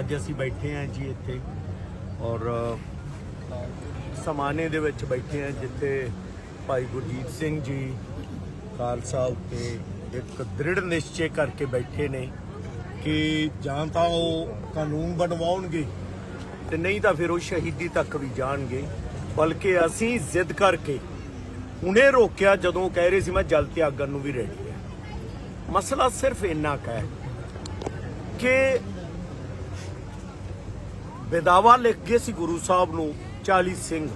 ਅੱਜ ਅਸੀਂ ਬੈਠੇ ਹਾਂ ਜੀ ਇੱਥੇ ਔਰ ਸਮਾਨੇ ਦੇ ਵਿੱਚ ਬੈਠੇ ਹਾਂ ਜਿੱਥੇ ਭਾਈ ਗੁਰਜੀਤ ਸਿੰਘ ਜੀ ਖਾਲਸਾ ਉੱਤੇ ਇੱਕ ਦ੍ਰਿੜ ਨਿਸ਼ਚੇ ਕਰਕੇ ਬੈਠੇ ਨੇ ਕਿ ਜਾਂ ਤਾਂ ਉਹ ਕਾਨੂੰਨ ਬਣਵਾਉਣਗੇ ਤੇ ਨਹੀਂ ਤਾਂ ਫਿਰ ਉਹ ਸ਼ਹੀਦੀ ਤੱਕ ਵੀ ਜਾਣਗੇ। ਬਲਕਿ ਅਸੀਂ ਜ਼ਿੱਦ ਕਰਕੇ ਉਹਨੇ ਰੋਕਿਆ ਜਦੋਂ ਕਹਿ ਰਹੇ ਸੀ, ਮੈਂ ਜਲ ਤਿਆਗਣ ਨੂੰ ਵੀ ਰੈਡੀ ਹਾਂ। ਮਸਲਾ ਸਿਰਫ ਇੰਨਾ ਕੁ ਹੈ ਕਿ ਵਿਦਾਵਾ ਲਿਖ ਗਏ ਸੀ ਗੁਰੂ ਸਾਹਿਬ ਨੂੰ 40 ਸਿੰਘ।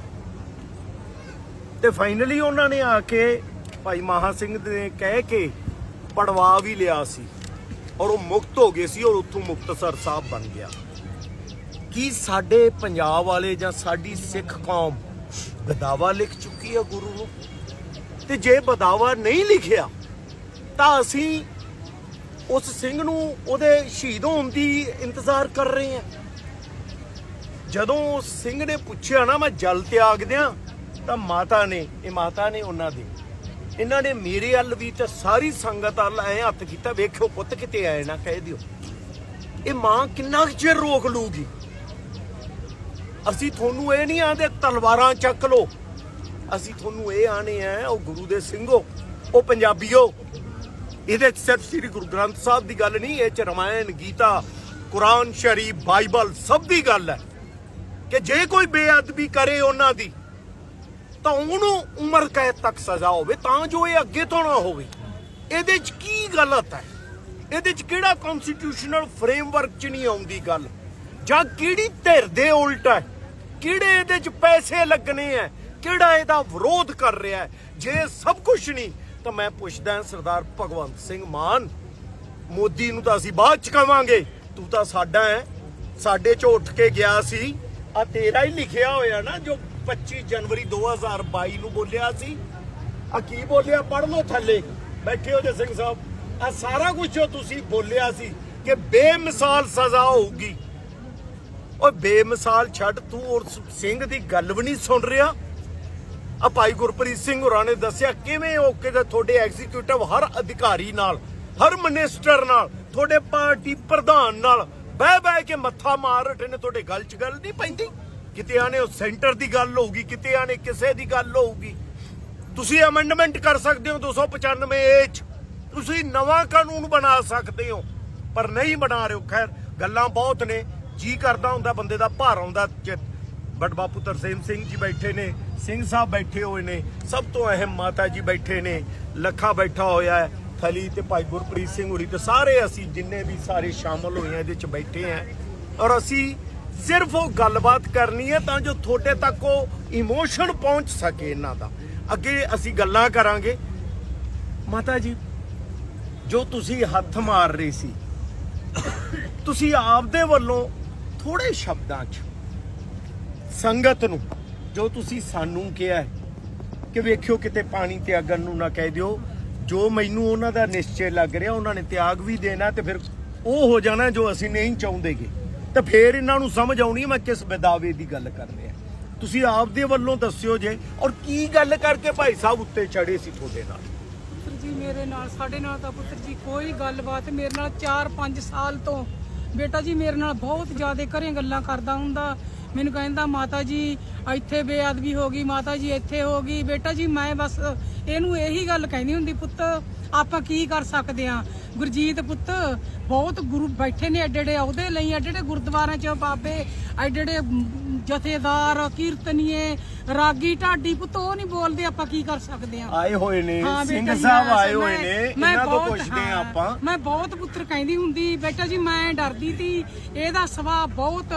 ਤੇ ਫਾਈਨਲੀ ਉਹਨਾਂ ਨੇ ਆ ਕੇ ਭਾਈ ਮਹਾ ਸਿੰਘ ਨੇ ਕਹਿ ਕੇ ਪੜਵਾ ਵੀ ਲਿਆ ਸੀ। ਔਰ ਉਹ ਮੁਕਤ ਹੋ ਗਏ ਸੀ ਔਰ ਉੱਥੋਂ ਮੁਕਤਸਰ ਸਾਹਿਬ ਬਣ ਗਿਆ। ਕੀ ਸਾਡੇ ਪੰਜਾਬ ਵਾਲੇ ਜਾਂ ਸਾਡੀ ਸਿੱਖ ਕੌਮ ਬਦਾਵਾ ਲਿਖ ਚੁੱਕੀ ਹੈ ਗੁਰੂ ਨੂੰ? ਤੇ ਜੇ ਬਦਾਵਾ ਨਹੀਂ ਲਿਖਿਆ, ਤਾਂ ਅਸੀਂ ਉਸ ਸਿੰਘ ਨੂੰ ਉਹਦੇ ਸ਼ਹੀਦ ਹੋਣ ਦੀ ਇੰਤਜ਼ਾਰ ਕਰ ਰਹੇ ਹਾਂ। ਜਦੋਂ ਸਿੰਘ ਨੇ ਪੁੱਛਿਆ ਨਾ ਮੈਂ ਜਲ ਤਿਆਗ ਦਿਆਂ, ਤਾਂ ਮਾਤਾ ਨੇ, ਇਹ ਮਾਤਾ ਨੇ ਉਹਨਾਂ ਦੀ, ਇਹਨਾਂ ਨੇ ਮੇਰੇ ਵੱਲ ਵੀ ਤੇ ਸਾਰੀ ਸੰਗਤ ਵੱਲ ਐ ਹੱਥ ਕੀਤਾ, ਵੇਖਿਓ ਪੁੱਤ ਕਿਤੇ ਆਏ ਨਾ ਕਹਿ ਦਿਓ। ਇਹ ਮਾਂ ਕਿੰਨਾ ਕੁ ਚਿਰ ਰੋਕ ਲੂਗੀ? ਅਸੀਂ ਤੁਹਾਨੂੰ ਇਹ ਨਹੀਂ ਆਂਦੇ ਤਲਵਾਰਾਂ ਚੱਕ ਲੋ ਅਸੀਂ ਤੁਹਾਨੂੰ ਇਹ ਆਣੇ ਆ ਉਹ ਗੁਰੂ ਦੇ ਸਿੰਘੋ, ਉਹ ਪੰਜਾਬੀਓ। ਇਹਦੇ 'ਚ ਸਿਰਫ ਸ੍ਰੀ ਗੁਰੂ ਗ੍ਰੰਥ ਸਾਹਿਬ ਦੀ ਗੱਲ ਨਹੀਂ, ਇਹ ਚ ਰਮਾਇਣ, ਗੀਤਾ, ਕੁਰਾਨ, ਸ਼ਰੀਫ, ਬਾਈਬਲ, ਸਭ ਦੀ ਗੱਲ ਹੈ। ਕਿ ਜੇ ਕੋਈ ਬੇਅਦਬੀ ਕਰੇ ਉਹਨਾਂ ਦੀ, ਤਾਂ ਉਹਨੂੰ ਉਮਰ ਕੈਦ ਤੱਕ ਸਜ਼ਾ ਹੋਵੇ, ਤਾਂ ਜੋ ਇਹ ਅੱਗੇ ਤੋਂ ਨਾ ਹੋਵੇ। ਇਹਦੇ 'ਚ ਕੀ ਗਲਤ ਹੈ? ਇਹਦੇ 'ਚ ਕਿਹੜਾ ਕਨਸਟੀਟਿਊਸ਼ਨਲ ਫਰੇਮਵਰਕ 'ਚ ਨਹੀਂ ਆਉਂਦੀ ਗੱਲ? ਜਾਂ ਕਿਹੜੀ ਧਿਰ ਦੇ ਉਲਟ ਹੈ? ਕਿਹੜੇ ਇਹਦੇ 'ਚ ਪੈਸੇ ਲੱਗਣੇ ਹੈ? ਕਿਹੜਾ ਇਹਦਾ ਵਿਰੋਧ ਕਰ ਰਿਹਾ ਹੈ? ਜੇ ਸਭ ਕੁਝ ਨਹੀਂ, ਤਾਂ ਮੈਂ ਪੁੱਛਦਾ ਸਰਦਾਰ ਭਗਵੰਤ ਸਿੰਘ ਮਾਨ, ਮੋਦੀ ਨੂੰ ਤਾਂ ਅਸੀਂ ਬਾਅਦ ਚ ਕਵਾਂਗੇ। ਤੂੰ ਤਾਂ ਸਾਡਾ ਹੈ, ਸਾਡੇ ਚ ਉੱਠ ਕੇ ਗਿਆ ਸੀ। ਆ ਤੇਰਾ ਹੀ ਲਿਖਿਆ ਹੋਇਆ ਨਾ ਜੋ 25 ਜਨਵਰੀ 2022 ਨੂੰ ਬੋਲਿਆ ਸੀ। ਆ ਕੀ ਬੋਲਿਆ? ਪੜ੍ਹ ਲਓ ਥੱਲੇ। ਬੈਠੇ ਹੋ ਜੇ ਸਿੰਘ ਸਾਹਿਬ। ਆ ਸਾਰਾ ਕੁਝ ਜੋ ਤੁਸੀਂ ਬੋਲਿਆ ਸੀ ਕਿ ਬੇਮਿਸਾਲ ਸਜ਼ਾ ਹੋਊਗੀ। ਓਏ ਬੇਮਿਸਾਲ ਛੱਡ, ਤੂੰ ਉਸ ਸਿੰਘ ਦੀ ਗੱਲ ਵੀ ਨਹੀਂ ਸੁਣ ਰਿਹਾ। ਆ ਭਾਈ ਗੁਰਪ੍ਰੀਤ ਸਿੰਘ ਹੋਰਾਂ ਨੇ ਦੱਸਿਆ, ਕਿਵੇਂ ਉਹ ਕਿ ਤੁਹਾਡੇ ਐਗਜ਼ੀਕਿਊਟਿਵ ਹਰ ਅਧਿਕਾਰੀ ਨਾਲ, ਹਰ ਮਿਨਿਸਟਰ ਨਾਲ, ਤੁਹਾਡੇ ਪਾਰਟੀ ਪ੍ਰਧਾਨ ਨਾਲ ਬਹਿ ਬਹਿ ਕੇ ਮੱਥਾ ਮਾਰ ਰਹੇ ਨੇ, ਤੁਹਾਡੇ ਗੱਲ 'ਚ ਗੱਲ ਨਹੀਂ ਪੈਂਦੀ। ਕਿਤੇ ਆਨੇ ਉਹ ਸੈਂਟਰ ਦੀ ਗੱਲ ਹੋਊਗੀ, ਕਿਤੇ ਆਨੇ ਕਿਸੇ ਦੀ ਗੱਲ ਹੋਊਗੀ। ਤੁਸੀਂ ਅਮੈਂਡਮੈਂਟ ਕਰ ਸਕਦੇ ਹੋ 295 ਏ 'ਚ। ਤੁਸੀਂ ਨਵਾਂ ਕਾਨੂੰਨ ਬਣਾ ਸਕਦੇ ਹੋ, ਪਰ ਨਹੀਂ ਬਣਾ ਰਹੇ ਹੋ। ਖੈਰ, ਗੱਲਾਂ ਬਹੁਤ ਨੇ। ਜੀ ਕਰਦਾ ਹੁੰਦਾ, ਬੰਦੇ ਦਾ ਭਾਰ ਆਉਂਦਾ ਚਿੱਤ ਬਟ ਬਾਪੂ ਤਰਸੇਮ ਸਿੰਘ ਜੀ ਬੈਠੇ ਨੇ, ਸਿੰਘ ਸਾਹਿਬ ਬੈਠੇ ਹੋਏ ਨੇ। ਸਭ ਤੋਂ ਅਹਿਮ ਮਾਤਾ ਜੀ ਬੈਠੇ ਨੇ, ਲੱਖਾ ਬੈਠਾ ਹੋਇਆ ਹੈ। ਥਲੀ ਤੇ ਭਾਈ ਗੁਰਪ੍ਰੀਤ ਸਿੰਘ ਹੋਰੀ ਤੇ ਸਾਰੇ ਅਸੀਂ ਜਿੰਨੇ ਵੀ ਸਾਰੇ ਸ਼ਾਮਲ ਹੋਏ ਆ ਇਹਦੇ ਚ ਬੈਠੇ ਆ। ਔਰ ਅਸੀਂ ਸਿਰਫ ਉਹ ਗੱਲਬਾਤ ਕਰਨੀ ਹੈ ਤਾਂ ਜੋ ਤੁਹਾਡੇ ਤੱਕ ਉਹ ਇਮੋਸ਼ਨ ਪਹੁੰਚ ਸਕੇ ਇਹਨਾਂ ਦਾ। ਅੱਗੇ ਅਸੀਂ ਗੱਲਾਂ ਕਰਾਂਗੇ। ਮਾਤਾ ਜੀ, ਜੋ ਤੁਸੀਂ ਹੱਥ ਮਾਰ ਰਹੇ ਸੀ, ਤੁਸੀਂ ਆਪਦੇ ਵੱਲੋਂ ਥੋੜੇ ਸ਼ਬਦਾਂ 'ਚ ਸੰਗਤ ਨੂੰ ਜੋ ਤੁਸੀਂ ਸਾਨੂੰ ਕਿਹਾ ਕਿ ਵੇਖਿਓ ਕਿਤੇ ਪਾਣੀ ਤੇ ਤਿਆਗਣ ਨੂੰ ਨਾ ਕਹਿ ਦਿਓ। ਜੋ ਮੈਨੂੰ ਉਹਨਾਂ ਦਾ ਨਿਸ਼ਚੈ ਲੱਗ ਰਿਹਾ, ਉਹਨਾਂ ਨੇ ਤਿਆਗ ਵੀ ਦੇਣਾ ਤੇ ਫਿਰ ਉਹ ਹੋ ਜਾਣਾ ਜੋ ਅਸੀਂ ਨਹੀਂ ਚਾਹੁੰਦੇਗੇ। ਤੇ ਫਿਰ ਇਹਨਾਂ ਨੂੰ ਸਮਝ ਆਉਣੀ ਹੈ ਮੈਂ ਕਿਸ ਵਿਦਾਵੇ ਦੀ ਗੱਲ ਕਰ ਰਿਹਾ ਤੁਸੀਂ ਆਪਦੇ ਵੱਲੋਂ ਦੱਸਿਓ ਜੇ, ਔਰ ਕੀ ਗੱਲ ਕਰਕੇ ਭਾਈ ਸਾਹਿਬ ਉੱਤੇ ਚੜੇ ਸੀ ਤੁਹਾਡੇ ਨਾਲ? ਪੁੱਤਰ ਜੀ, ਮੇਰੇ ਨਾਲ, ਸਾਡੇ ਨਾਲ ਤਾਂ ਪੁੱਤਰ ਜੀ ਕੋਈ ਗੱਲਬਾਤ ਮੇਰੇ ਨਾਲ 4-5 ਸਾਲ ਤੋਂ। ਬੇਟਾ ਜੀ, ਮੇਰੇ ਨਾਲ ਬਹੁਤ ਜ਼ਿਆਦਾ ਘਰੇ ਗੱਲਾਂ ਕਰਦਾ ਹੁੰਦਾ। ਮੈਨੂੰ ਕਹਿੰਦਾ, ਮਾਤਾ ਜੀ, ਇੱਥੇ ਬੇਅਦਬੀ ਹੋ ਗਈ, ਮਾਤਾ ਜੀ ਇੱਥੇ ਹੋ ਗਈ। ਬੇਟਾ ਜੀ, ਮੈਂ ਬਸ ਇਹਨੂੰ ਇਹੀ ਗੱਲ ਕਹਿੰਦੀ ਹੁੰਦੀ ਪੁੱਤ ਆਪਾਂ ਕੀ ਕਰ ਸਕਦੇ ਆ? ਗੁਰਜੀਤ ਪੁੱਤ ਬਹੁਤ ਗੁਰੂ ਬੈਠੇ ਨੇ ਐਡੇ ਐਡੇ ਅਹੁਦੇ ਲਈ ਐਡੇ ਐਡੇ ਗੁਰਦੁਆਰਿਆਂ 'ਚ ਬਾਬੇ ਐਡੇ ਐਡੇ ਜਥੇਦਾਰ ਕੀਰਤਨੀਏ ਰਾਗੀ ਢਾਡੀ ਪੁੱਤ ਉਹ ਨਹੀਂ ਬੋਲਦੇ ਆਪਾਂ ਕੀ ਕਰ ਸਕਦੇ ਆ। ਆਏ ਹੋਏ ਨੇ ਸਿੰਘ ਸਾਹਿਬ ਆਏ ਹੋਏ ਨੇ ਇਹਨਾਂ ਤੋਂ ਪੁੱਛਦੇ ਆ ਆਪਾਂ। ਮੈਂ ਬਹੁਤ ਪੁੱਤਰ ਕਹਿੰਦੀ ਹੁੰਦੀ ਬੇਟਾ ਜੀ ਮੈਂ ਡਰਦੀ ਸੀ। ਇਹਦਾ ਸੁਭਾਅ ਬਹੁਤ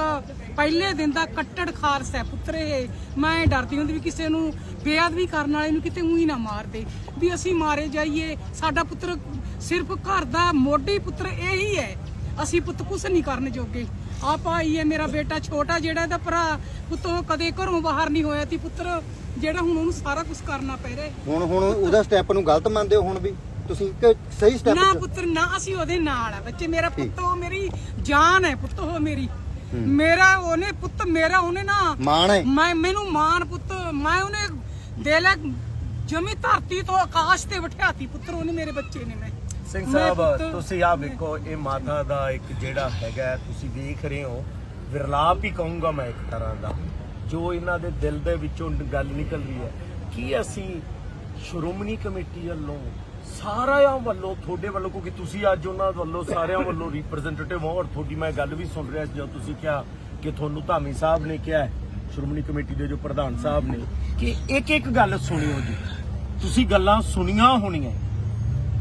ਪਹਿਲੇ ਦਿਨ ਦਾ ਕੱਟੜ ਖਾਰਸ ਹੈ ਪੁੱਤਰ ਇਹ। ਮੈਂ ਡਰਦੀ ਹੁੰਦੀ ਵੀ ਕਿਸੇ ਨੂੰ ਬੇਅਦਬੀ ਕਰਨ ਵਾਲੇ ਨੂੰ ਕਿਤੇ ਉਹੀ ਨਾ ਮਾਰ ਦੇ ਵੀ ਅਸੀਂ ਮਾਰੇ ਜਾਈਏ ਸਾਡਾ ਪੁੱਤਰ ਸਿਰਫ ਘਰ ਦਾ ਮੋਢੀ ਪੁੱਤਰ ਇਹੀ ਹੈ। ਅਸੀਂ ਪੁੱਤ ਕੁਛ ਨਹੀਂ ਕਰਨ ਜੋਗੇ। ਆ ਭਾਈ ਹੈ ਮੇਰਾ ਬੇਟਾ ਛੋਟਾ ਜਿਹੜਾ ਇਹਦਾ ਭਰਾ। ਪੁੱਤੋਂ ਕਦੇ ਘਰੋਂ ਬਾਹਰ ਨਹੀਂ ਹੋਇਆ ਸੀ ਪੁੱਤਰ। ਜਿਹੜਾ ਹੁਣ ਉਹਨੂੰ ਸਾਰਾ ਕੁਝ ਕਰਨਾ ਪੈ ਰਿਹਾ ਹੁਣ ਹੁਣ ਉਹਦਾ ਸਟੈਪ ਨੂੰ ਗਲਤ ਮੰਨਦੇ ਹੋ ਹੁਣ ਵੀ? ਤੁਸੀਂ ਕਿ ਸਹੀ ਸਟੈਪ ਨਾ ਪੁੱਤਰ ਨਾ ਅਸੀਂ ਉਹਦੇ ਨਾਲ ਆ ਬੱਚੇ। ਮੇਰਾ ਪੁੱਤ ਉਹ ਮੇਰੀ ਜਾਨ ਹੈ ਪੁੱਤ ਉਹ ਮੇਰੀ। ਮੇਰਾ ਉਹਨੇ ਪੁੱਤ ਮੇਰਾ ਉਹਨੇ ਨਾ ਮਾਣ ਹੈ। ਮੈਂ ਮੈਨੂੰ ਮਾਨ ਪੁੱਤ। ਮੈਂ ਉਹਨੇ ਦੇ ਲੈ ਜਮੀ ਧਰਤੀ ਤੋਂ ਆਕਾਸ਼ ਤੇ ਬਿਠਾਤੀ ਪੁੱਤਰ। ਉਹਨੇ ਮੇਰੇ ਬੱਚੇ ਨੇ ਮੈਂ। ਸਿੰਘ ਸਾਹਿਬ ਤੁਸੀਂ ਆ ਵੇਖੋ ਇਹ ਮਾਤਾ ਦਾ ਇੱਕ ਜਿਹੜਾ ਹੈਗਾ ਤੁਸੀਂ ਦੇਖ ਰਹੇ ਹੋ। ਵਿਰਲਾਪ ਹੀ ਕਹੂੰਗਾ ਮੈਂ ਇੱਕ ਤਰ੍ਹਾਂ ਦਾ ਜੋ ਇਹਨਾਂ ਦੇ ਦਿਲ ਦੇ ਵਿੱਚੋਂ ਗੱਲ ਨਿਕਲ ਰਹੀ ਹੈ। ਕੀ ਅਸੀਂ ਸ਼੍ਰੋਮਣੀ ਕਮੇਟੀ ਵੱਲੋਂ ਸਾਰਿਆਂ ਵੱਲੋਂ ਤੁਹਾਡੇ ਵੱਲੋਂ ਕਿਉਂਕਿ ਤੁਸੀਂ ਅੱਜ ਉਹਨਾਂ ਵੱਲੋਂ ਸਾਰਿਆਂ ਵੱਲੋਂ ਰਿਪਰੈਜ਼ੈਂਟੇਟਿਵ ਹੋ ਔਰ ਤੁਹਾਡੀ ਮੈਂ ਗੱਲ ਵੀ ਸੁਣ ਰਿਹਾ ਜਦੋਂ ਤੁਸੀਂ ਕਿਹਾ ਕਿ ਤੁਹਾਨੂੰ ਧਾਮੀ ਸਾਹਿਬ ਨੇ ਕਿਹਾ ਸ਼੍ਰੋਮਣੀ ਕਮੇਟੀ ਦੇ ਜੋ ਪ੍ਰਧਾਨ ਸਾਹਿਬ ਨੇ ਕਿ ਇੱਕ ਇੱਕ ਗੱਲ ਸੁਣਿਓ ਜੀ। ਤੁਸੀਂ ਗੱਲਾਂ ਸੁਣੀਆਂ ਹੋਣੀਆਂ।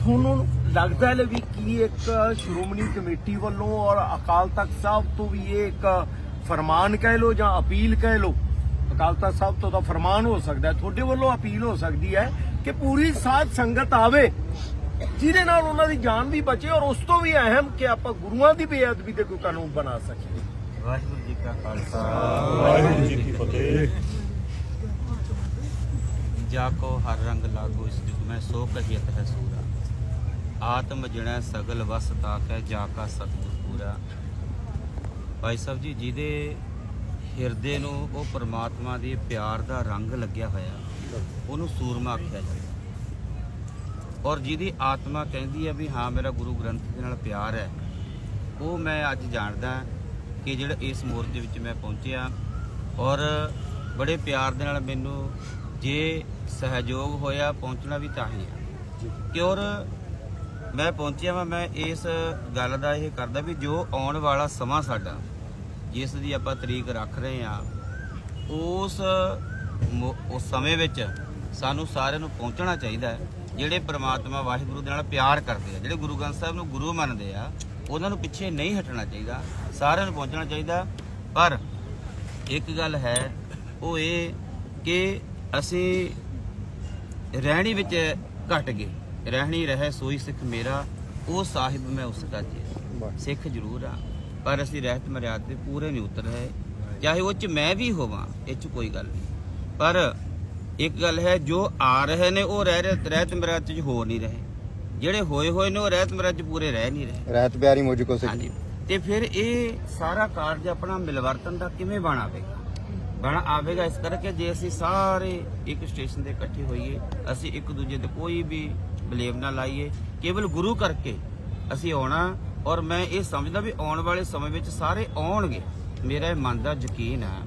ਤੁਹਾਨੂੰ ਲੱਗਦਾ ਹੈ ਵੀ ਕੀ ਇੱਕ ਸ਼੍ਰੋਮਣੀ ਕਮੇਟੀ ਵੱਲੋਂ ਔਰ ਅਕਾਲ ਤਖਤ ਸਾਹਿਬ ਤੋਂ ਵੀ ਇਹ ਇੱਕ ਫਰਮਾਨ ਕਹਿ ਲੋ ਜਾਂ ਅਪੀਲ ਕਹਿ ਲੋ ਅਕਾਲ ਤਖਤ ਸਾਹਿਬ ਤੋਂ ਤਾਂ ਫਰਮਾਨ ਹੋ ਸਕਦਾ ਹੈ ਤੁਹਾਡੇ ਵੱਲੋਂ ਅਪੀਲ ਹੋ ਸਕਦੀ ਹੈ ਕਿ ਪੂਰੀ ਸਾਧ ਸੰਗਤ ਆਵੇ ਜਿਹਦੇ ਨਾਲ ਉਹਨਾਂ ਦੀ ਜਾਨ ਵੀ ਬਚੇ ਔਰ ਉਸ ਤੋਂ ਵੀ ਅਹਿਮ ਕਿ ਆਪਾਂ ਗੁਰੂਆਂ ਦੀ ਬੇਅਦਬੀ ਦੇ ਕੋਈ ਕਾਨੂੰਨ ਬਣਾ ਸਕੀਏ। ਵਾਹਿਗੁਰੂ ਜੀ ਕਾ ਖਾਲਸਾ। ਵਾਹਿਗੁਰੂ ਜੀ ਕੀ ਫਤਿਹ। ਜਾ ਕੋ ਹਰ ਰੰਗ ਲਾਗੂ ਇਸ ਜੁਗ ਮੈਂ ਸੋ ਕਹੀਤ ਹੈ ਸੂਰਾ ਆਤਮ ਜਿਣੈ ਸਗਲ ਵਸ ਤਾਕੈ ਜਾ ਕਾ ਸਤਿਗੁਰ ਪੂਰਾ। ਭਾਈ ਸਾਹਿਬ ਜੀ, ਜਿਹਦੇ ਹਿਰਦੇ ਨੂੰ ਉਹ ਪਰਮਾਤਮਾ ਦੇ ਪਿਆਰ ਦਾ ਰੰਗ ਲੱਗਿਆ ਹੋਇਆ, ਉਹਨੂੰ ਸੂਰਮਾ ਆਖਿਆ ਜਾਂਦਾ ਔਰ ਜਿਹਦੀ ਆਤਮਾ ਕਹਿੰਦੀ ਹੈ ਵੀ ਹਾਂ, ਮੇਰਾ ਗੁਰੂ ਗ੍ਰੰਥ ਦੇ ਨਾਲ ਪਿਆਰ ਹੈ, ਉਹ ਮੈਂ ਅੱਜ ਜਾਣਦਾ ਕਿ ਜਿਹੜਾ ਇਸ ਮੋਰਚੇ ਵਿੱਚ ਮੈਂ ਪਹੁੰਚਿਆ। ਔਰ ਬੜੇ ਪਿਆਰ ਦੇ ਨਾਲ ਮੈਨੂੰ ਜੇ ਸਹਿਯੋਗ ਹੋਇਆ, ਪਹੁੰਚਣਾ ਵੀ ਤਾਂ ਹੀ ਹੈ। ਕਿ ਔਰ ਮੈਂ ਪਹੁੰਚਿਆ ਵਾਂ, ਮੈਂ ਇਸ ਗੱਲ ਦਾ ਇਹ ਕਰਦਾ ਵੀ ਜੋ ਆਉਣ ਵਾਲਾ ਸਮਾਂ ਸਾਡਾ, ਜਿਸ ਦੀ ਆਪਾਂ ਤਰੀਕ ਰੱਖ ਰਹੇ ਆ ਉਸ ਉਸ ਸਮੇਂ ਵਿੱਚ ਸਾਨੂੰ ਸਾਰਿਆਂ ਨੂੰ ਪਹੁੰਚਣਾ ਚਾਹੀਦਾ ਹੈ, ਜਿਹੜੇ ਪ੍ਰਮਾਤਮਾ ਵਾਹਿਗੁਰੂ ਦੇ ਨਾਲ ਪਿਆਰ ਕਰਦੇ ਆ, ਜਿਹੜੇ ਗੁਰੂ ਗ੍ਰੰਥ ਸਾਹਿਬ ਨੂੰ ਗੁਰੂ ਮੰਨਦੇ ਆ, ਉਹਨਾਂ ਨੂੰ ਪਿੱਛੇ ਨਹੀਂ ਹਟਣਾ ਚਾਹੀਦਾ, ਸਾਰਿਆਂ ਨੂੰ ਪਹੁੰਚਣਾ ਚਾਹੀਦਾ। ਪਰ ਇੱਕ ਗੱਲ ਹੈ, ਉਹ ਇਹ ਕਿ ਅਸੀਂ ਰਹਿਣੀ ਵਿੱਚ ਘਟ ਗਏ। ਰਹਿਣੀ ਰਹੇ ਸੋਈ ਸਿੱਖ ਮੇਰਾ ਉਹ ਸਾਹਿਬ ਮੈਂ ਉਸ ਦਾ ਜੀ। ਸਿੱਖ ਜ਼ਰੂਰ ਆ ਪਰ ਅਸੀਂ ਰਹਿਤ ਮਰਿਆਦ ਦੇ ਪੂਰੇ ਨਹੀਂ ਉਤਰ ਰਹੇ। ਚਾਹੇ ਉਹ ਚ ਮੈਂ ਵੀ ਹੋਵਾਂ ਇਹ ਚ ਕੋਈ ਗੱਲ ਨਹੀਂ। ਪਰ ਇੱਕ ਗੱਲ ਹੈ ਜੋ ਆ ਰਹੇ ਨੇ ਉਹ ਰਹਿ ਰਹੇ ਰਹਿਤ ਮਰਿਆਦ ਚ ਹੋ ਨਹੀਂ ਰਹੇ। ਜਿਹੜੇ ਹੋਏ ਹੋਏ ਨੇ ਉਹ ਰਹਿਤ ਮਰਿਆਦ ਚ ਪੂਰੇ ਰਹਿ ਨਹੀਂ ਰਹੇ। ਰਹਿਤ ਪਿਆਰੀ ਮੁਝ ਕੋ ਸਿੱਖ। ਹਾਂਜੀ। ਤੇ ਫਿਰ ਇਹ ਸਾਰਾ ਕਾਰਜ ਆਪਣਾ ਮਿਲਵਰਤਨ ਦਾ ਕਿਵੇਂ ਬਣ ਆਵੇਗਾ? ਬਣ ਆਵੇਗਾ ਇਸ ਕਰਕੇ ਜੇ ਅਸੀਂ ਸਾਰੇ ਇੱਕ ਸਟੇਸ਼ਨ ਤੇ ਇਕੱਠੇ ਹੋਈਏ ਅਸੀਂ ਇੱਕ ਦੂਜੇ ਤੇ ਕੋਈ ਵੀ ਬਲੇਮ ਨਾ ਲਾਈਏ। ਕੇਵਲ ਗੁਰੂ ਕਰਕੇ ਅਸੀਂ ਆਉਣਾ ਔਰ ਮੈਂ ਇਹ ਸਮਝਦਾ ਵੀ ਆਉਣ ਵਾਲੇ ਸਮੇਂ ਵਿੱਚ ਸਾਰੇ ਆਉਣਗੇ। ਮੇਰਾ ਇਹ ਮਨ ਦਾ ਯਕੀਨ ਹੈ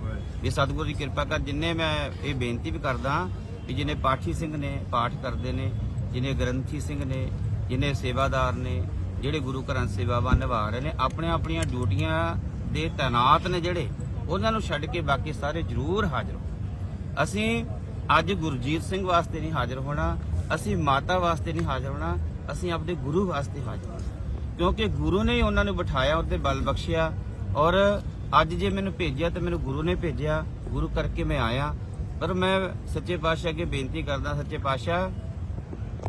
ਵੀ ਸਤਿਗੁਰੂ ਦੀ ਕਿਰਪਾ ਕਰ ਜਿੰਨੇ ਮੈਂ ਇਹ ਬੇਨਤੀ ਵੀ ਕਰਦਾ ਵੀ ਜਿਨੇ ਪਾਠੀ ਸਿੰਘ ਨੇ ਪਾਠ ਕਰਦੇ ਨੇ ਜਿਨੇ ਗ੍ਰੰਥੀ ਸਿੰਘ ਨੇ ਜਿਨੇ ਸੇਵਾਦਾਰ ਨੇ ਜਿਹੜੇ ਗੁਰੂ ਘਰਾਂ ਸੇਵਾਵਾਂ ਨਿਭਾ ਰਹੇ ਨੇ ਆਪਣੇ ਆਪਣੀਆਂ ਡਿਊਟੀਆਂ ਦੇ ਤੈਨਾਤ ਨੇ ਜਿਹੜੇ ਉਹਨਾਂ ਨੂੰ ਛੱਡ ਕੇ ਬਾਕੀ ਸਾਰੇ ਜ਼ਰੂਰ ਹਾਜ਼ਰ ਹੋ ਅਸੀਂ ਅੱਜ ਗੁਰਜੀਤ ਸਿੰਘ ਵਾਸਤੇ ਨਹੀਂ ਹਾਜ਼ਰ ਹੋਣਾ ਅਸੀਂ ਮਾਤਾ ਵਾਸਤੇ ਨਹੀਂ ਹਾਜ਼ਰ ਹੋਣਾ, ਅਸੀਂ ਆਪਣੇ ਗੁਰੂ ਵਾਸਤੇ ਹਾਜ਼ਰ ਹੋਣਾ। ਕਿਉਂਕਿ ਗੁਰੂ ਨੇ ਹੀ ਉਹਨਾਂ ਨੂੰ ਬਿਠਾਇਆ, ਉਹਦੇ ਬਲ ਬਖਸ਼ਿਆ ਔਰ ਅੱਜ ਜੇ ਮੈਨੂੰ ਭੇਜਿਆ ਤੇ ਮੈਨੂੰ ਗੁਰੂ ਨੇ ਭੇਜਿਆ, ਗੁਰੂ ਕਰਕੇ ਮੈਂ ਆਇਆ। ਪਰ ਮੈਂ ਸੱਚੇ ਪਾਤਸ਼ਾਹ ਅੱਗੇ ਬੇਨਤੀ ਕਰਦਾ, ਸੱਚੇ ਪਾਤਸ਼ਾਹ,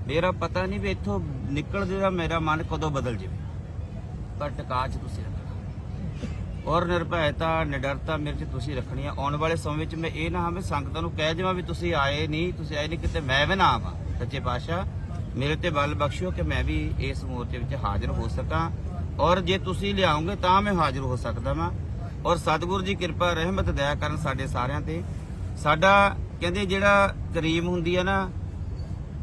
ਮੇਰਾ ਪਤਾ ਨਹੀਂ ਵੀ ਇੱਥੋਂ ਨਿਕਲਦੇ ਦਾ ਮੇਰਾ ਮਨ ਕਦੋਂ ਬਦਲ ਜਾਵੇ। ਪਰ ਟਿਕਾ ਚ ਤੁਸੀਂ ਰੱਖਣਾ। ਔਰ ਨਿਰਭੈਤਾ, ਨਿਡਰਤਾ ਮੇਰੇ ਚ ਤੁਸੀਂ ਰੱਖਣੀ ਆ। ਆਉਣ ਵਾਲੇ ਸਮੇਂ ਵਿੱਚ ਮੈਂ ਇਹ ਨਾ ਹਾਂ ਵੀ ਸੰਗਤਾਂ ਨੂੰ ਕਹਿ ਜਾਵਾਂ ਵੀ ਤੁਸੀਂ ਆਏ ਨਹੀਂ, ਤੁਸੀਂ ਆਏ ਨਹੀਂ ਕਿਤੇ, ਮੈਂ ਵੀ ਨਾ ਆਵਾਂ। ਸੱਚੇ ਪਾਤਸ਼ਾਹ, ਮੇਰੇ ਤੇ ਬਲ ਬਖਸ਼ਿਓ ਕਿ ਮੈਂ ਵੀ ਇਸ ਮੋਰਚੇ ਵਿੱਚ ਹਾਜ਼ਰ ਹੋ ਸਕਾਂ। ਔਰ ਜੇ ਤੁਸੀਂ ਲਿਆਓਗੇ ਤਾਂ ਮੈਂ ਹਾਜ਼ਰ ਹੋ ਸਕਦਾ ਵਾਂ। ਔਰ ਸਤਿਗੁਰੂ ਜੀ ਕਿਰਪਾ, ਰਹਿਮਤ, ਦਇਆ ਕਰਨ ਸਾਡੇ ਸਾਰਿਆਂ ਤੇ। ਸਾਡਾ ਕਹਿੰਦੇ ਜਿਹੜਾ ਕਰੀਮ ਹੁੰਦੀ ਆ ਨਾ,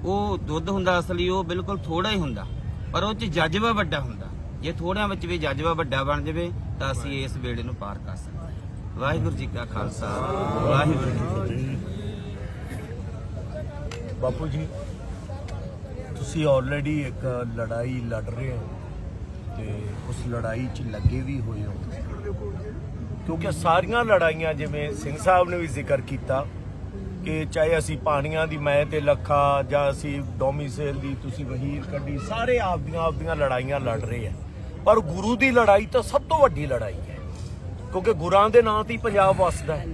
ਉਹ ਦੁੱਧ ਹੁੰਦਾ ਅਸਲੀ, ਉਹ ਬਿਲਕੁਲ ਥੋੜਾ ਹੀ ਹੁੰਦਾ। ਪਰ ਉਹ ਚ ਜਜ਼ਬਾ ਵੱਡਾ ਹੁੰਦਾ। ਜੇ ਥੋੜਿਆਂ ਵਿੱਚ ਵੀ ਜਜ਼ਬਾ ਵੱਡਾ ਬਣ ਜਾਵੇ, ਤਾਂ ਅਸੀਂ ਇਸ ਵੇੜੇ ਨੂੰ ਪਾਰ ਕਰ ਸਕਦੇ ਹਾਂ। ਵਾਹਿਗੁਰੂ ਜੀ ਕਾ ਖਾਲਸਾ, ਵਾਹਿਗੁਰੂ ਜੀ ਕੀ ਫਤਿਹ। ਬਾਪੂ ਜੀ ਤੁਸੀਂ ਆਲਰੇਡੀ ਇੱਕ ਲੜਾਈ ਲੜ ਰਹੇ ਹੋ ਤੇ ਉਸ ਲੜਾਈ 'ਚ ਲੱਗੇ ਵੀ ਹੋਏ ਹੋ। ਕਿਉਂਕਿ ਸਾਰੀਆਂ ਲੜਾਈਆਂ ਜਿਵੇਂ ਸਿੰਘ ਸਾਹਿਬ ਨੇ ਵੀ ਜ਼ਿਕਰ ਕੀਤਾ ਕਿ ਚਾਹੇ ਅਸੀਂ ਪਾਣੀਆਂ ਦੀ ਮੈਂ ਤੇ ਲੱਖਾ ਜਾਂ ਅਸੀਂ ਡੋਮਿਸੇਲ ਦੀ ਤੁਸੀਂ ਵਹੀਰ ਕੱਢੀ ਸਾਰੇ ਆਪਦੀਆਂ ਆਪਦੀਆਂ ਲੜਾਈਆਂ ਲੜ ਰਹੇ ਆ। ਪਰ ਗੁਰੂ ਦੀ ਲੜਾਈ ਤਾਂ ਸਭ ਤੋਂ ਵੱਡੀ ਲੜਾਈ ਹੈ। ਕਿਉਂਕਿ ਗੁਰਾਂ ਦੇ ਨਾਂ ਤੇ ਹੀ ਪੰਜਾਬ ਵਸਦਾ ਹੈ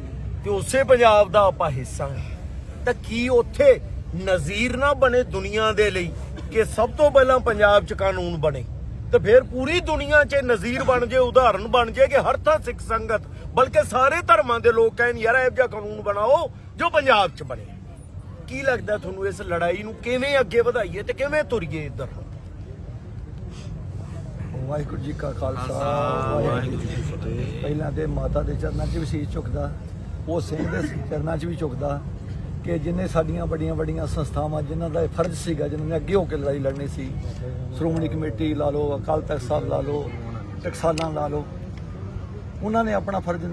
ਤੇ ਉਸੇ ਪੰਜਾਬ ਦਾ ਆਪਾਂ ਹਿੱਸਾ ਹਾਂ। ਤਾਂ ਕੀ ਉੱਥੇ ਨਜ਼ੀਰ ਨਾ ਬਣੇ ਦੁਨੀਆ ਦੇ ਲਈ ਕਿ ਸਭ ਤੋਂ ਪਹਿਲਾਂ ਪੰਜਾਬ 'ਚ ਕਾਨੂੰਨ ਬਣੇ। ਤੇ ਫਿਰ ਪੂਰੀ ਦੁਨੀਆ 'ਚ ਨਜ਼ੀਰ ਬਣ ਜੇ ਉਦਾਹਰਣ ਬਣ ਜੇ ਕਿ ਹਰ ਥਾਂ ਸਿੱਖ ਸੰਗਤ ਬਲਕਿ ਸਾਰੇ ਧਰਮਾਂ ਦੇ ਲੋਕ ਕਹਿਣ ਯਾਰ ਇਹੋ ਜਿਹਾ ਕਾਨੂੰਨ ਬਣਾਓ ਜੋ ਪੰਜਾਬ 'ਚ ਬਣੇ। ਕੀ ਲੱਗਦਾ ਤੁਹਾਨੂੰ ਇਸ ਲੜਾਈ ਨੂੰ ਕਿਵੇਂ ਅੱਗੇ ਵਧਾਈਏ ਤੇ ਕਿਵੇਂ ਤੁਰੀਏ ਇੱਧਰ? ਵਾਹਿਗੁਰੂ ਜੀ ਕਾ ਖਾਲਸਾ ਖਾਲਸਾ, ਵਾਹਿਗੁਰੂ ਜੀ ਕੀ ਫਤਿਹ। ਪਹਿਲਾਂ ਤੇ ਮਾਤਾ ਦੇ ਚਰਨਾਂ 'ਚ ਵੀ ਸੀਸ ਝੁਕਦਾ ਉਹ ਸਿੰਘ ਦੇ ਚਰਨਾਂ 'ਚ ਵੀ ਝੁਕਦਾ ਕਿ ਜਿੰਨੇ ਸਾਡੀਆਂ ਵੱਡੀਆਂ ਵੱਡੀਆਂ ਸੰਸਥਾਵਾਂ, ਜਿਨ੍ਹਾਂ ਦਾ ਇਹ ਫਰਜ਼ ਸੀਗਾ, ਜਿਨ੍ਹਾਂ ਨੇ ਅੱਗੇ ਹੋ ਕੇ ਲੜਾਈ ਲੜਨੀ ਸੀ। ਸ਼੍ਰੋਮਣੀ ਕਮੇਟੀ ਲਾ ਲਓ, ਅਕਾਲ ਤਖਤ ਸਾਹਿਬ ਲਾ ਲਓ, ਟਕਸਾਲਾਂ ਲਾ ਲਓ। ਉਹਨਾਂ ਨੇ ਆਪਣਾ ਫਰਜ਼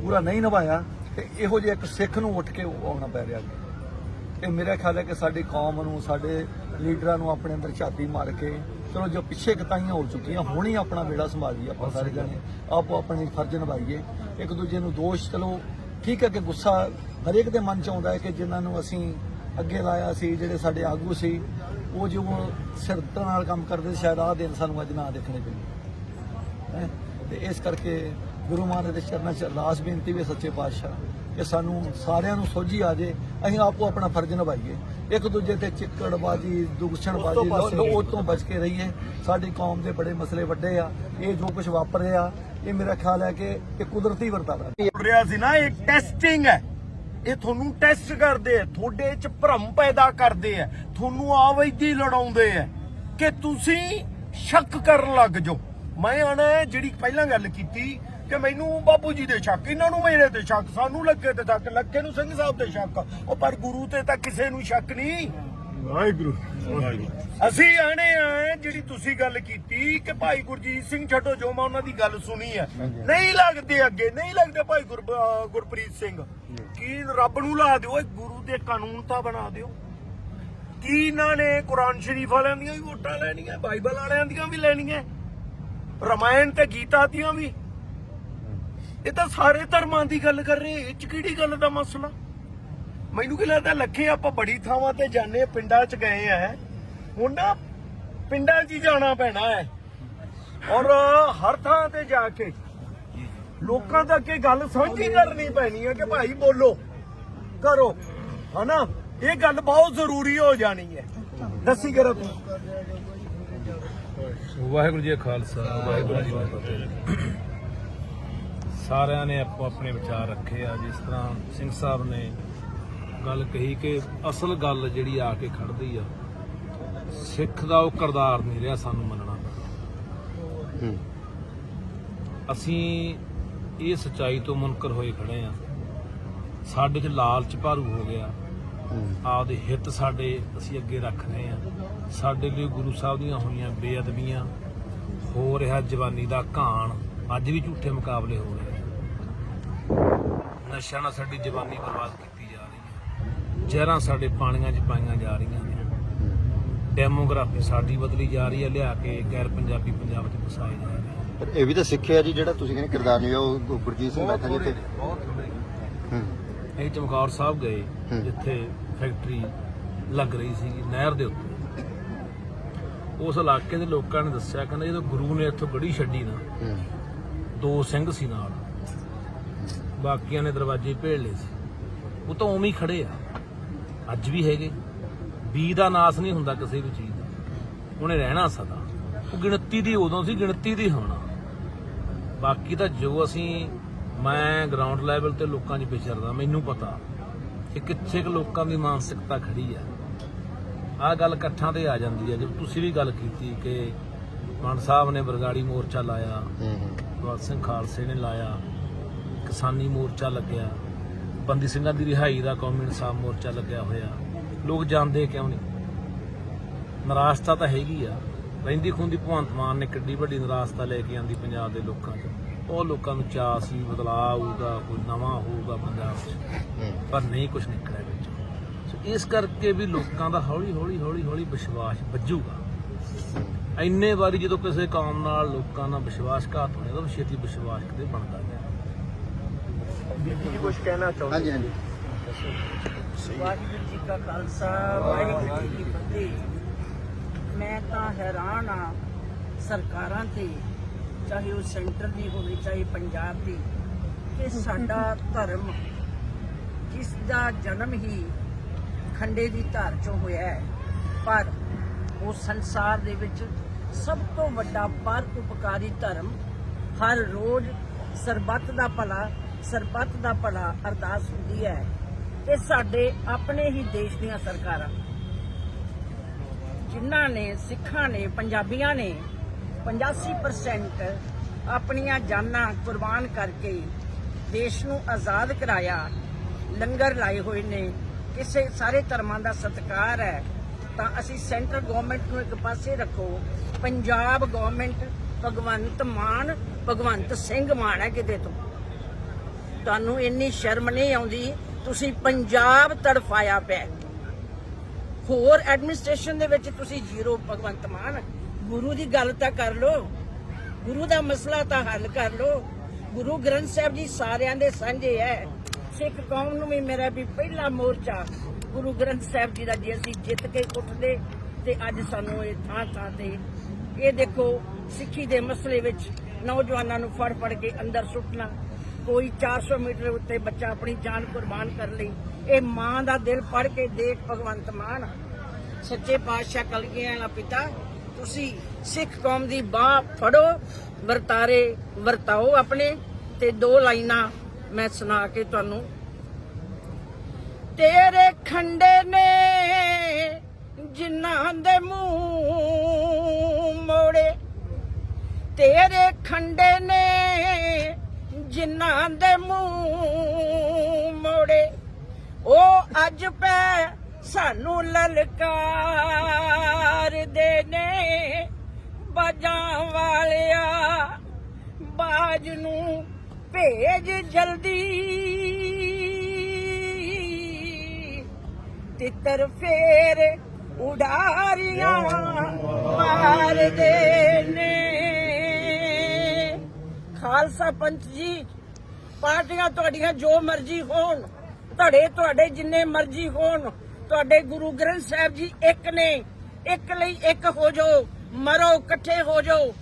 ਪੂਰਾ ਨਹੀਂ ਨਿਭਾਇਆ ਤੇ ਇਹੋ ਜਿਹੇ ਇੱਕ ਸਿੱਖ ਨੂੰ ਉੱਠ ਕੇ ਆਉਣਾ ਪੈ ਰਿਹਾ ਇਹ ਮੇਰਾ ਖਿਆਲ ਹੈ ਕਿ ਸਾਡੀ ਕੌਮ ਨੂੰ, ਸਾਡੇ ਲੀਡਰਾਂ ਨੂੰ ਆਪਣੇ ਅੰਦਰ ਝਾਤੀ ਮਾਰ ਕੇ, ਚਲੋ ਜੋ ਪਿੱਛੇ ਕਤਾਈਆਂ ਹੋ ਚੁੱਕੀਆਂ, ਹੁਣ ਹੀ ਆਪਣਾ ਵੇੜਾ ਸੰਭਾਲੀਏ ਆਪਾਂ ਸਾਰੇ ਜਣੇ। ਆਪੋ ਆਪਣੇ ਫਰਜ਼ ਨਿਭਾਈਏ। ਇੱਕ ਦੂਜੇ ਨੂੰ ਦੋਸ਼, ਚਲੋ ਠੀਕ ਹੈ ਕਿ ਗੁੱਸਾ ਹਰੇਕ ਦੇ ਮਨ ਚ ਆਉਂਦਾ ਹੈ ਕਿ ਜਿਨ੍ਹਾਂ ਨੂੰ ਅਸੀਂ ਅੱਗੇ ਲਾਇਆ ਸੀ ਜਿਹੜੇ ਸਾਡੇ ਆਗੂ ਸੀ ਉਹ ਜੋ ਸਿਰਤਾ ਨਾਲ ਕੰਮ ਕਰਦੇ ਸ਼ਾਇਦ ਆਹ ਦਿਨ ਸਾਨੂੰ ਅੱਜ ਨਾ ਦੇਖਣੇ ਹੈਂ। ਤੇ ਇਸ ਕਰਕੇ ਗੁਰੂ ਮਹਾਰਾਜ ਦੇ ਚਰਨਾਂ 'ਚ ਅਰਦਾਸ ਬੇਨਤੀ ਵੀ ਸੱਚੇ ਪਾਤਸ਼ਾਹ ਕਿ ਸਾਨੂੰ ਸਾਰਿਆਂ ਨੂੰ ਸੋਝੀ ਆ ਜੇ ਅਸੀਂ ਆਪੋ ਆਪਣਾ ਫਰਜ਼ ਨਿਭਾਈਏ। ਇੱਕ ਦੂਜੇ ਤੇ ਚਿੱਕੜਬਾਜੀ ਦੂਸ਼ਣਬਾਜੀ ਉਹ ਤੋਂ ਬਚ ਕੇ ਰਹੀਏ। ਸਾਡੀ ਕੌਮ ਦੇ ਬੜੇ ਮਸਲੇ ਵੱਡੇ ਆ। ਇਹ ਜੋ ਕੁਝ ਵਾਪਰ ਰਿਹਾ ਇਹ ਮੇਰਾ ਖਿਆਲ ਹੈ ਕਿ ਇਹ ਕੁਦਰਤੀ ਵਰਤਾਰਾ ਹੈ। ਰਿਹਾ ਸੀ ਨਾ, ਇਹ ਟੈਸਟਿੰਗ ਹੈ। ਇਹ ਤੁਹਾਨੂੰ ਟੈਸਟ ਕਰਦੇ ਆ ਤੁਹਾਡੇ ਚ ਭਰਮ ਪੈਦਾ ਕਰਦੇ ਆ ਤੁਹਾਨੂੰ ਆਵੈਦੀ ਲੜਾਉਂਦੇ ਆ ਕਿ ਤੁਸੀਂ ਸ਼ੱਕ ਕਰਨ ਲੱਗ ਜਾਓ। ਮੈਂ ਆਣਾ ਜਿਹੜੀ ਪਹਿਲਾਂ ਗੱਲ ਕੀਤੀ ਕਿ ਮੈਨੂੰ ਬਾਪੂ ਜੀ ਦੇ ਸ਼ੱਕ, ਇਹਨਾਂ ਨੂੰ ਮੇਰੇ ਤੇ ਸ਼ੱਕ, ਸਾਨੂੰ ਲੱਗੇ ਤੇ ਸ਼ੱਕ ਲੱਗੇ ਨੂੰ ਸਿੰਘ ਸਾਹਿਬ ਤੇ ਸ਼ੱਕ। ਉਹ ਪਰ ਗੁਰੂ ਤੇ ਤਾਂ ਕਿਸੇ ਨੂੰ ਸ਼ੱਕ ਨਹੀਂ। ਵਾਹਿਗੁਰੂ। ਅਸੀਂ ਆਣੇ ਆ ਜਿਹੜੀ ਤੁਸੀਂ ਗੱਲ ਕੀਤੀ ਕਿ ਭਾਈ ਗੁਰਜੀਤ ਸਿੰਘ ਛੱਡੋ ਜੋ ਮੈਂ ਉਹਨਾਂ ਦੀ ਗੱਲ ਸੁਣੀ ਹੈ ਨਹੀਂ ਲੱਗਦੇ ਅੱਗੇ ਨਹੀਂ ਲੱਗਦੇ ਭਾਈ ਗੁਰਪ੍ਰੀਤ ਸਿੰਘ। ਕੀ ਰੱਬ ਨੂੰ ਲਾ ਦਿਓ ਇਹ ਗੁਰੂ ਦੇ ਕਾਨੂੰਨ ਤਾਂ ਬਣਾ ਦਿਓ। ਕੀ ਇਹਨਾਂ ਨੇ ਕੁਰਾਨ ਸ਼ਰੀਫ ਵਾਲਿਆਂ ਦੀਆਂ ਵੀ ਵੋਟਾਂ ਲੈਣੀਆਂ ਬਾਈਬਲ ਵਾਲਿਆਂ ਦੀਆਂ ਵੀ ਲੈਣੀਆਂ ਰਮਾਇਣ ਤੇ ਗੀਤਾ ਦੀਆਂ ਵੀ? ਇਹ ਤਾਂ ਸਾਰੇ ਧਰਮਾਂ ਦੀ ਗੱਲ ਕਰ ਰਹੇ ਇਹ ਚ ਕਿਹੜੀ ਗੱਲ ਦਾ ਮਸਲਾ? ਮੈਨੂੰ ਕੀ ਲੱਗਦਾ ਲੱਖੇ ਆਪਾਂ ਬੜੀ ਥਾਵਾਂ ਤੇ ਜਾਣੇ ਪਿੰਡਾਂ 'ਚ ਗਏ ਆ। ਹੁਣ ਨਾ ਪਿੰਡਾਂ 'ਚ ਹੀ ਜਾਣਾ ਪੈਣਾ ਹੈ। ਔਰ ਹਰ ਥਾਂ ਤੇ ਜਾ ਕੇ ਲੋਕਾਂ ਤੱਕ ਇਹ ਗੱਲ ਸਾਂਝੀ ਕਰਨੀ ਪੈਣੀ ਹੈ ਕਿ ਭਾਈ ਬੋਲੋ ਕਰੋ। ਹਨਾ? ਇਹ ਗੱਲ ਬਹੁਤ ਜ਼ਰੂਰੀ ਹੋ ਜਾਣੀ ਹੈ। ਦੱਸੀ ਕਰੋ ਤੂੰ ਵਾਹਿਗੁਰੂ ਜੀ ਖਾਲਸਾ ਵਾਹਿਗੁਰੂ ਜੀ ਫਤਿਹ। ਸਾਰਿਆਂ ਨੇ ਆਪੋ ਆਪਣੇ ਵਿਚਾਰ ਰੱਖੇ ਆ ਜਿਸ ਤਰ੍ਹਾਂ ਸਿੰਘ ਸਾਹਿਬ ਨੇ ਗੱਲ ਕਹੀ ਕਿ ਅਸਲ ਗੱਲ ਜਿਹੜੀ ਆ ਕੇ ਖੜਦੀ ਆ ਸਿੱਖ ਦਾ ਉਹ ਕਰਦਾਰ ਨਹੀਂ ਰਿਹਾ ਸਾਨੂੰ ਮੰਨਣਾ ਪੈਣਾ ਅਸੀਂ ਇਹ ਸਚਾਈ ਤੋਂ ਮੁਨਕਰ ਹੋਏ ਖੜੇ ਆ। ਸਾਡੇ 'ਚ ਲਾਲਚ ਭਾਰੂ ਹੋ ਗਿਆ। ਆਪਦੇ ਹਿੱਤ ਸਾਡੇ ਅਸੀਂ ਅੱਗੇ ਰੱਖ ਰਹੇ ਆ। ਸਾਡੇ ਲਈ ਗੁਰੂ ਸਾਹਿਬ ਦੀਆਂ ਹੋਈਆਂ ਬੇਅਦਬੀਆਂ ਹੋ ਰਿਹਾ ਜਵਾਨੀ ਦਾ ਘਾਣ ਅੱਜ ਵੀ ਝੂਠੇ ਮੁਕਾਬਲੇ ਹੋ ਰਹੇ। ਨਸ਼ਾ ਨਾਲ ਸਾਡੀ ਜਵਾਨੀ ਬਰਬਾਦ ਕੀਤੀ। ਜ਼ਹਿਰਾਂ ਸਾਡੇ ਪਾਣੀਆਂ 'ਚ ਪਾਈਆਂ ਜਾ ਰਹੀਆਂ ਨੇ। ਡੈਮੋਗ੍ਰਾਫੀ ਸਾਡੀ ਬਦਲੀ ਜਾ ਰਹੀ ਹੈ ਲਿਆ ਕੇ ਗੈਰ ਪੰਜਾਬੀ ਪੰਜਾਬ 'ਚ ਵਸਾਏ ਜਾ ਰਹੇ ਆ ਪਰ ਇਹ ਵੀ ਤਾਂ ਸਿੱਖਿਆ ਜੀ ਜਿਹੜਾ ਤੁਸੀਂ ਕਹਿੰਦੇ ਕਿਰਦਾਰ ਨਹੀਂ ਉਹ ਗੁ- ਗੁਰਜੀਤ ਸਿੰਘ ਬੈਠਾ ਜੀ ਤੇ ਹੂੰ। ਅਸੀਂ ਚਮਕੌਰ ਸਾਹਿਬ ਗਏ ਹੂੰ। ਜਿੱਥੇ ਫੈਕਟਰੀ ਲੱਗ ਰਹੀ ਸੀ ਨਹਿਰ ਦੇ ਉੱਤੇ। ਉਸ ਇਲਾਕੇ ਦੇ ਲੋਕਾਂ ਨੇ ਦੱਸਿਆ ਕਹਿੰਦੇ ਜਦੋਂ ਗੁਰੂ ਨੇ ਇੱਥੋਂ ਗੜੀ ਛੱਡੀ ਨਾ ਹੂੰ। ਦੋ ਸਿੰਘ ਸੀ ਨਾਲ। ਬਾਕੀਆਂ ਨੇ ਦਰਵਾਜ਼ੇ ਭੇੜ ਲਏ ਸੀ। ਉਹ ਤਾਂ ਉਵੇਂ ਹੀ ਖੜੇ ਆ। ਅੱਜ ਵੀ ਹੈਗੇ। ਬੀ ਦਾ ਨਾਸ ਨਹੀਂ ਹੁੰਦਾ ਕਿਸੇ ਵੀ ਚੀਜ਼ ਦਾ। ਉਹਨੇ ਰਹਿਣਾ ਸਦਾ। ਉਹ ਗਿਣਤੀ ਦੀ ਉਦੋਂ ਸੀ ਗਿਣਤੀ ਦੀ ਹੋਣਾ। ਬਾਕੀ ਤਾਂ ਜੋ ਅਸੀਂ ਮੈਂ ਗਰਾਊਂਡ ਲੈਵਲ ਤੇ ਲੋਕਾਂ 'ਚ ਵਿਚਰਦਾ ਮੈਨੂੰ ਪਤਾ ਕਿ ਕਿੱਥੇ ਕੁ ਲੋਕਾਂ ਦੀ ਮਾਨਸਿਕਤਾ ਖੜੀ ਆ ਆਹ ਗੱਲ ਇਕੱਠਾਂ ਤੇ ਆ ਜਾਂਦੀ ਹੈ। ਜਿਵੇਂ ਤੁਸੀਂ ਵੀ ਗੱਲ ਕੀਤੀ ਕਿ ਮਾਨ ਸਾਹਿਬ ਨੇ ਬਰਗਾੜੀ ਮੋਰਚਾ ਲਾਇਆ ਹੂੰ ਸਿੰਘ ਖਾਲਸੇ ਨੇ ਲਾਇਆ ਕਿਸਾਨੀ ਮੋਰਚਾ ਲੱਗਿਆ ਬੰਦੀ ਸਿੰਘਾਂ ਦੀ ਰਿਹਾਈ ਦਾ ਕੌਮੀ ਇਨਸਾਫ ਮੋਰਚਾ ਲੱਗਿਆ ਹੋਇਆ। ਲੋਕ ਜਾਣਦੇ ਕਿਉਂ ਨਹੀਂ? ਨਰਾਸਤਾ ਤਾਂ ਹੈਗੀ ਆ। ਰਹਿੰਦੀ ਖੁੰਦੀ ਭਗਵੰਤ ਮਾਨ ਨੇ ਕਿੱਡੀ ਵੱਡੀ ਨਰਾਸਤਾ ਲੈ ਕੇ ਆਂਦੀ ਪੰਜਾਬ ਦੇ ਲੋਕਾਂ 'ਚ। ਉਹ ਲੋਕਾਂ ਨੂੰ ਚਾਅ ਸੀ, ਬਦਲਾਅ ਆਊਗਾ, ਕੋਈ ਨਵਾਂ ਹੋਊਗਾ ਪੰਜਾਬ 'ਚ। ਪਰ ਨਹੀਂ ਕੁਝ ਨਿਕਲਿਆ ਵਿੱਚ। ਸੋ ਇਸ ਕਰਕੇ ਵੀ ਲੋਕਾਂ ਦਾ ਹੌਲੀ ਹੌਲੀ ਹੌਲੀ ਹੌਲੀ ਵਿਸ਼ਵਾਸ ਵੱਜੂਗਾ ਇੰਨੇ ਵਾਰੀ ਜਦੋਂ ਕਿਸੇ ਕੌਮ ਨਾਲ ਲੋਕਾਂ ਨਾਲ ਵਿਸ਼ਵਾਸਘਾਤ ਹੋਇਆ ਤਾਂ ਛੇਤੀ ਵਿਸ਼ਵਾਸ ਕਿਤੇ ਬਣਦਾ ਬੀਬੀ ਜੀ ਕੁਝ ਕਹਿਣਾ ਚਾਹੁੰਦੇ ਹਾਂਜੀ ਹਾਂਜੀ। ਵਾਹਿਗੁਰੂ ਜੀ ਕਾ ਖਾਲਸਾ ਵਾਹਿਗੁਰੂ ਜੀ ਕੀ ਫਤਿਹ। ਮੈਂ ਤਾਂ ਹੈਰਾਨ ਆ ਸਰਕਾਰਾਂ ਤੇ ਚਾਹੇ ਉਹ ਸੈਂਟਰ ਦੀ ਹੋਵੇ ਚਾਹੇ ਪੰਜਾਬ ਦੀ ਕਿ ਸਾਡਾ ਧਰਮ ਜਿਸ ਦਾ ਜਨਮ ਹੀ ਖੰਡੇ ਦੀ ਧਾਰ ਚੋਂ ਹੋਇਆ ਹੈ। ਪਰ ਉਹ ਸੰਸਾਰ ਦੇ ਵਿੱਚ ਸਭ ਤੋਂ ਵੱਡਾ ਪਰ ਉਪਕਾਰੀ ਧਰਮ ਹਰ ਰੋਜ਼ ਸਰਬੱਤ ਦਾ ਭਲਾ ਸਰਬੱਤ ਦਾ ਭਲਾ ਅਰਦਾਸ ਹੁੰਦੀ ਹੈ ਤੇ ਸਾਡੇ ਆਪਣੇ ਹੀ ਦੇਸ਼ ਦੀਆਂ ਸਰਕਾਰਾਂ, ਜਿਨ੍ਹਾਂ ਨੇ, ਸਿੱਖਾਂ ਨੇ, ਪੰਜਾਬੀਆਂ ਨੇ 85% ਆਪਣੀਆਂ ਜਾਨਾਂ ਕੁਰਬਾਨ ਕਰਕੇ ਦੇਸ਼ ਨੂੰ ਆਜ਼ਾਦ ਕਰਾਇਆ, ਲੰਗਰ ਲਾਏ ਹੋਏ ਨੇ, ਕਿਸੇ ਸਾਰੇ ਧਰਮਾਂ ਦਾ ਸਤਿਕਾਰ ਹੈ, ਤਾਂ ਅਸੀਂ ਸੈਂਟਰ ਗਵਰਨਮੈਂਟ ਨੂੰ ਇੱਕ ਪਾਸੇ ਰੱਖੋ, ਪੰਜਾਬ ਗਵਰਨਮੈਂਟ ਭਗਵੰਤ ਮਾਨ, ਭਗਵੰਤ ਸਿੰਘ ਮਾਨ ਹੈ ਕਿਤੇ ਤੋਂ। ਤੁਹਾਨੂੰ ਇੰਨੀ ਸ਼ਰਮ ਨਹੀਂ ਆਉਂਦੀ, ਤੁਸੀਂ ਪੰਜਾਬ ਤੜਫਾਇਆ ਪਿਆ ਹੋਰ ਐਡਮਿਨਿਸਟ੍ਰੇਸ਼ਨ ਦੇ ਵਿੱਚ ਤੁਸੀਂ ਜ਼ੀਰੋ, ਭਗਵੰਤ ਮਾਨ, ਗੁਰੂ ਦੀ ਗੱਲ ਤਾਂ ਕਰ ਲੋ ਗੁਰੂ ਦਾ ਮਸਲਾ ਤਾਂ ਹੱਲ ਕਰ ਲੋ ਗੁਰੂ ਗ੍ਰੰਥ ਸਾਹਿਬ ਜੀ ਸਾਰਿਆਂ ਦੇ ਸਾਂਝੇ ਹੈ। ਸਿੱਖ ਕੌਮ ਨੂੰ ਵੀ ਮੇਰਾ ਵੀ ਪਹਿਲਾ ਮੋਰਚਾ, ਗੁਰੂ ਗ੍ਰੰਥ ਸਾਹਿਬ ਜੀ ਦਾ ਜੇ ਅਸੀਂ ਜਿੱਤ ਕੇ ਉੱਠਦੇ ਤੇ ਅੱਜ ਸਾਨੂੰ ਇਹ ਥਾਂ ਥਾਂ ਤੇ ਇਹ ਦੇਖੋ ਸਿੱਖੀ ਦੇ ਮਸਲੇ ਵਿੱਚ ਨੌਜਵਾਨਾਂ ਨੂੰ ਫੜ ਫੜ ਕੇ ਅੰਦਰ ਸੁੱਟਣਾ। ਕੋਈ 400 ਮੀਟਰ ਉੱਤੇ ਬੱਚਾ ਆਪਣੀ ਜਾਨ ਕੁਰਬਾਨ ਕਰ ਲਈ। ਇਹ ਮਾਂ ਦਾ ਦਿਲ ਪੜ ਕੇ ਦੇਖ ਭਗਵੰਤ ਮਾਨ, ਸੱਚੇ ਪਾਤਸ਼ਾਹ ਕਲਗੀਆਂ ਵਾਲਾ ਪਿਤਾ, ਤੁਸੀਂ ਸਿੱਖ ਕੌਮ ਦੀ ਬਾਹ ਫੜੋ, ਵਰਤਾਰੇ ਵਰਤਾਓ ਆਪਣੇ ਤੇ ਦੋ ਲਾਈਨਾਂ ਮੈਂ ਸੁਣਾ ਕੇ ਤੁਹਾਨੂੰ। ਤੇਰੇ ਖੰਡੇ ਨੇ ਜਿਨ੍ਹਾਂ ਦੇ ਮੂੰਹ ਮੋੜੇ, ਤੇਰੇ ਖੰਡੇ ਨੇ ਜਿਨ੍ਹਾਂ ਦੇ ਮੂੰਹ ਮੋੜੇ। ਉਹ ਅੱਜ ਪੈ ਸਾਨੂੰ ਲਲਕਾਰ ਦੇ ਨੇ। ਬਾਜਾਂ ਵਾਲਿਆ ਬਾਜ ਨੂੰ ਭੇਜ ਜਲਦੀ। ਤਿੱਤਰ ਫੇਰ ਉਡਾਰੀਆਂ ਮਾਰਦੇ ਨੇ। ਖਾਲਸਾ ਪੰਥ ਜੀ, ਪਾਰਟੀਆਂ ਤੁਹਾਡੀਆਂ ਜੋ ਮਰਜ਼ੀ ਹੋਣ, ਧੜੇ ਤੁਹਾਡੇ ਜਿੰਨੇ ਮਰਜ਼ੀ ਹੋਣ, ਤੁਹਾਡੇ ਗੁਰੂ ਗ੍ਰੰਥ ਸਾਹਿਬ ਜੀ ਇੱਕ ਨੇ, ਇੱਕ ਲਈ ਇੱਕ ਹੋ ਜਾਓ, ਮਰੋ, ਇਕੱਠੇ ਹੋ ਜਾਓ।